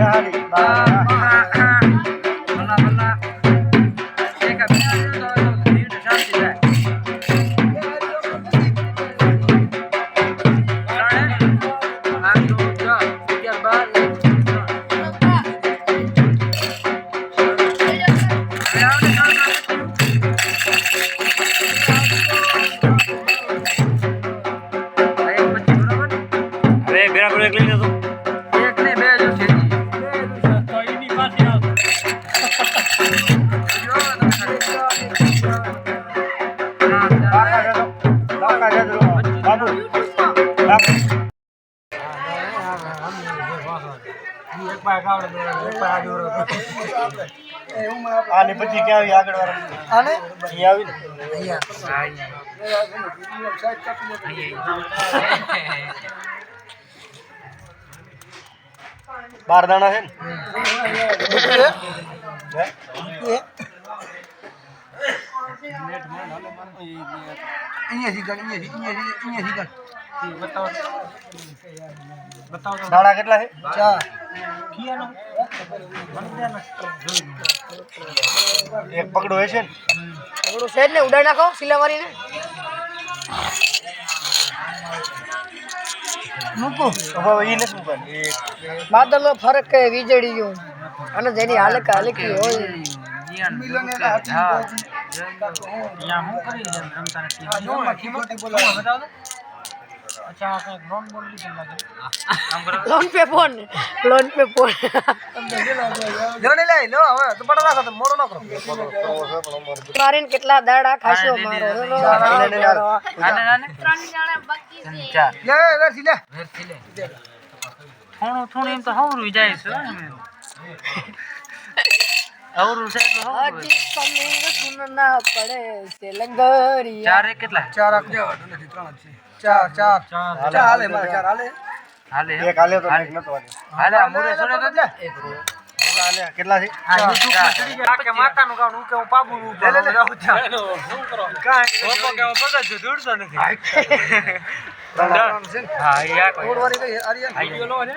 Yeah. હવે બરાબર એક લઈ લેતો એક બે જો છે. ચાર. બાબુ બાબુ આને પછી ક્યાં આવી આગળ વાળા? આને? અહીં આવી ને. અહીંયા. બાર દાણા છે દાણા કેટલા છે? એક પકડો છે ને? પકડો છે ને ઉડાડી નાખો સિલા મારીને મૂકો હવે ઈ નથી મૂકવાની બાદલનો ફરક કે વીજળી ગયું અને જેની હાલક હાલકી હોય હા. હું કરી રમતા નથી લોન બોલ લીધું લાગે આમ કરો લોન પે ફોન લોન પે ફોન લ્યો ને લે લ્યો હવે તો પડ રાખો તો મોડો ન કરો મારીને કેટલા દાડા ખાશો હા, મારો લે, લે, રો, લે, લે, લે, લે. રો. આને આને ત્રણ ચાર લે વેરથી લે વેરથી લે થોડું થોડું એમ તો હવરું જાય છે હવરું છે એટલે હવરું હજી તમને ગુણ ના પડે છે લંગરિયા ચાર એક કેટલા ચાર આખ દેવા નથી ત્રણ જ છે ચાર ચાર. ચાર. ચાર હાલે મારે ચાર હાલે. હાલે. એક હાલે તો એક નતો હાલે. હાલે અમુરે સોને તો લે. ઓલા હાલે. કેટલા છે? આ YouTube ચડી ગયા. કે માતાનું ગાવ હું કે હું પાબુ નું લે, લે, લે. ત્યાં. શું કરો? કાંઈ ઓપો કે ઓપો તો દૂરતો નથી. ત્રણ છે. ને હા યા ઓડવાની કઈ. આર્યન આઈ લો ને.